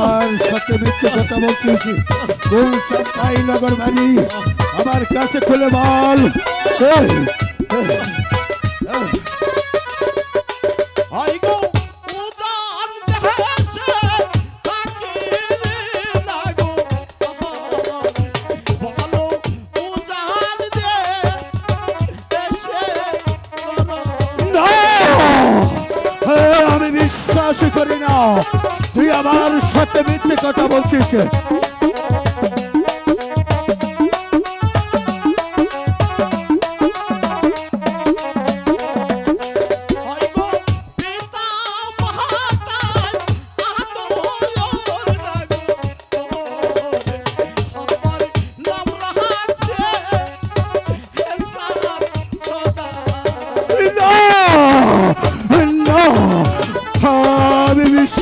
আমার সাথে মিথ্যে কথা বলছিস? কোন চাপাই নগর বাড়ি আমার কাছে খুলে বল। আমি বিশ্বাস করি না। তুই আমার সাথে মিথ্যে কথা বলছিস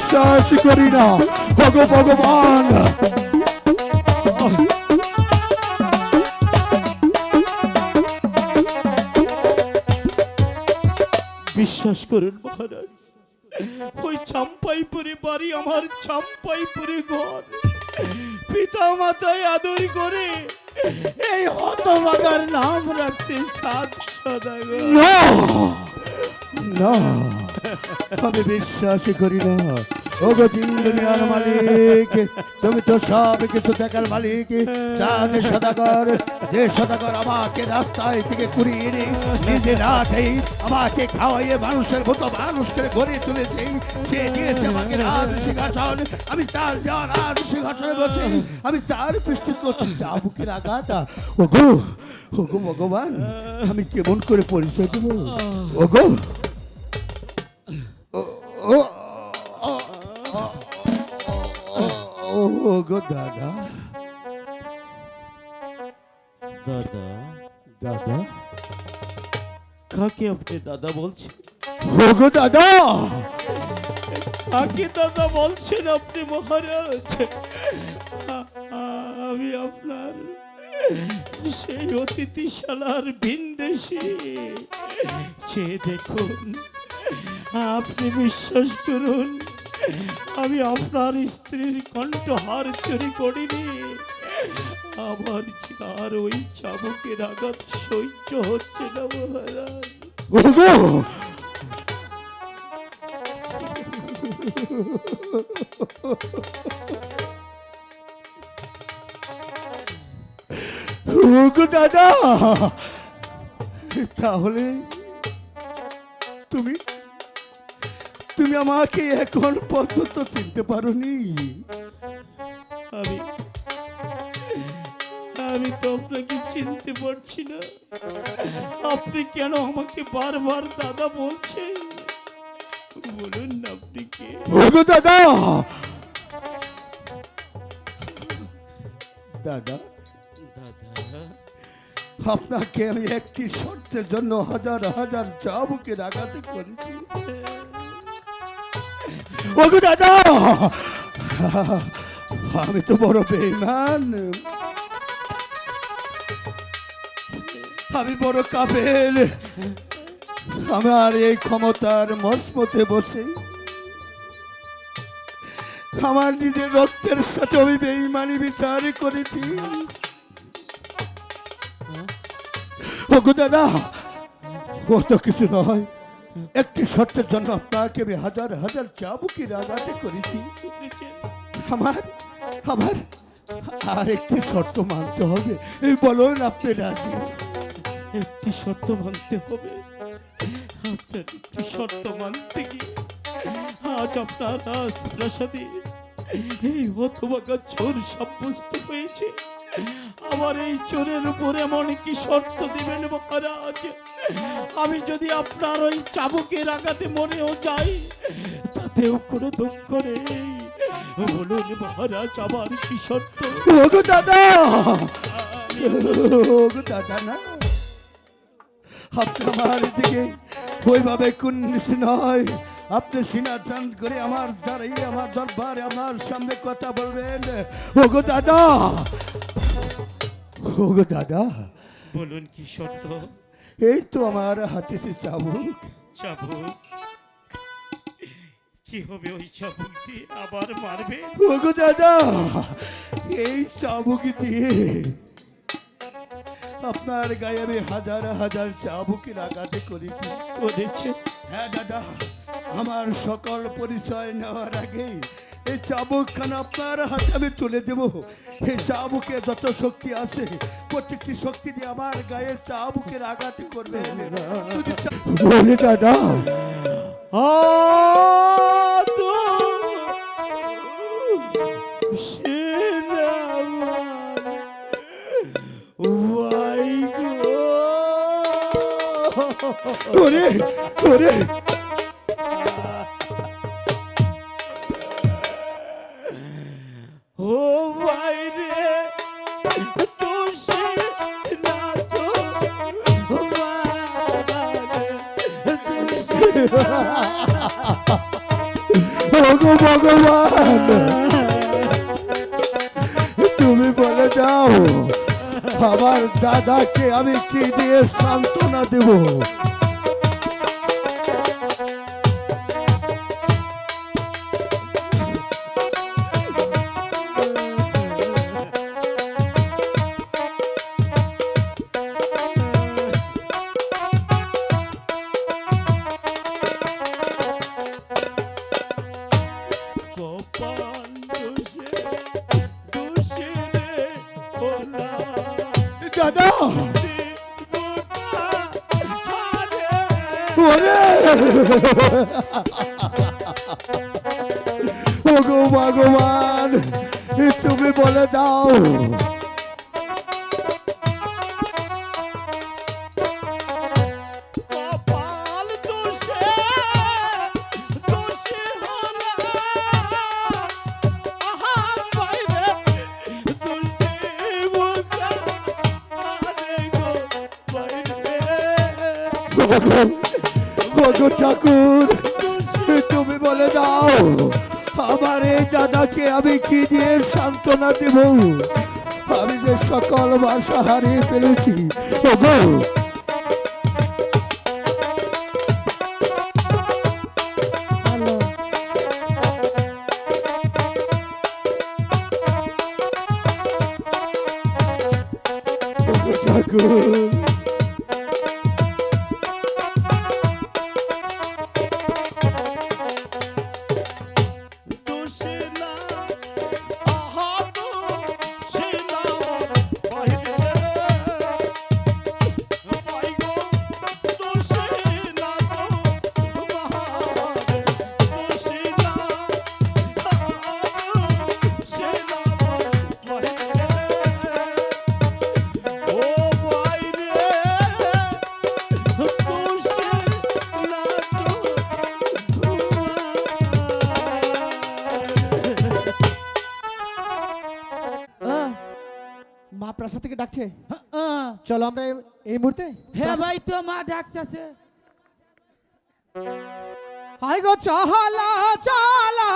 বিশ্বাস করি না। ভগ ভগবান। বিশ্বাস করুন মহারাজ ওই চাম্পাইপুরে বাড়ি আমার চাম্পাইপুরে ঘর। পিতা মাতায় আদর করে এই হতভাগার নাম রাখছে সাত সদাগর। না না আমি বিশ্বাস করি না। দুনিয়ার মালিক, তুমি তো সব কিছু দেখার মালিক। চাঁদ সদাগর, যে সদাগর আমাকে রাস্তায় থেকে কুড়িয়ে এনে নিজে রাতেই আমাকে খাওয়াইয়ে মানুষের মতো মানুষ করে গড়ে তুলেছে, সে দিয়েছে আমাকে রাজ সিংহাসন। আমি তার দেওয়া রাজ সিংহাসনে বসে, আমি তার পৃষ্ঠ করছি যা চাবুকের আঘাতা। ওগো ওগো ভগবান, আমি কেমন করে পরিচয় দেবো? ওগো ওগো দাদা। দাদা। দাদা। কাকে আপনি দাদা বলছেন? ওগো দাদা। কাকে দাদা বলছেন আপনি মহারাজ? আমি আপনার সেই অতিথিশালার ভিনদেশি। সে দেখুন আপনি বিশ্বাস করুন আমি আপনার স্ত্রীর কণ্ঠহার চুরি করিনি। আমার আর ওই চাবুকের আঘাত সহ্য হচ্ছে না, মহারাজ। দাদা! তাহলে তুমি তুমি আমাকে এখন পর্যন্ত চিনতে পারোনি। আমি আমি তো আপনাকে চিনতে পারছি না। আপনি কেন আমাকে বারবার দাদা বলছেন? বলুন না আপনি কে? দাদা। দাদা দাদা। আপনাকে আমি একটি শর্তের জন্য হাজার হাজার চাবুকের আঘাতে করেছি। ওগো দাদা? আমি তো বড় বেইমান। আমি বড় কাফের। আমার এই ক্ষমতার মসমতে বসে। আমার নিজের রক্তের সাথে আমি বেইমানি বিচার করেছি। ওগো দাদা ও তো কিছু নয়। একটি শর্তের জন্য আপনাকে আমি হাজার হাজার চাবুকির আঘাতে করেছি। আমার আমার আর একটি শর্ত মানতে হবে। এই বলুন, আপনি রাজি? একটি শর্ত মানতে হবে। আপনার একটি শর্ত মানতে গিয়ে আজ আপনার রাজপ্রাসাদে এই হতবাকা চোর সাব্যস্ত হয়েছে। আমার এই চোরের উপর এমন কি শর্ত দিবেন মহারাজ? আমি যদি আপনার ওই চাবুকের আঘাতে মরেও যাই, তাতেও কোনো দুঃখ নেই। বলুন মহারাজ, আমার কি শর্ত? দাদা! দাদা না? আপনি আমার দিকে ওইভাবে নয়। আপনি সিনা চান করে আমার দ্বারাই, আমার দরবারে, আমার সামনে কথা বলবেন। ওগো দাদা! ওগো দাদা। বলুন কি শর্ত এই তো আমার হাতে সে চাবুক। চাবুক? কি হবে ওই চাবুক দিয়ে আবার মারবে? ওগো দাদা এই চাবুকি দিয়ে আপনার গায়ে আমি হাজার হাজার চাবুকের আঘাতে করেছি। করেছে? হ্যাঁ দাদা আমার সকল পরিচয় নেওয়ার আগে এই চাবুকখানা আপনার হাতে আমি তুলে দেব। এই চাবুকে যত শক্তি আছে প্রত্যেকটি শক্তি দিয়ে আমার গায়ে চাবুকের আঘাত করবে। বলি দাদা। ওরে ওরে ওগো ভগবান তুমি বলে দাও আমার দাদাকে আমি কি দিয়ে সান্ত্বনা দেব? দাদা ওরে। ওগো ভগবান তুমি বলে দাও। ঠাকুর তুমি বলে দাও আমার এই দাদাকে আমি কি দিয়ে সান্ত্বনা দেব? আমি যে সকল ভাষা হারিয়ে ফেলেছি ওগো ঠাকুর মা প্রাসাদ থেকে ডাকছে? চলো আমরা এই- এই মুহূর্তে হ্যাঁ ভাই তো মা ডাকতেছে। হাই গো চহলা চলা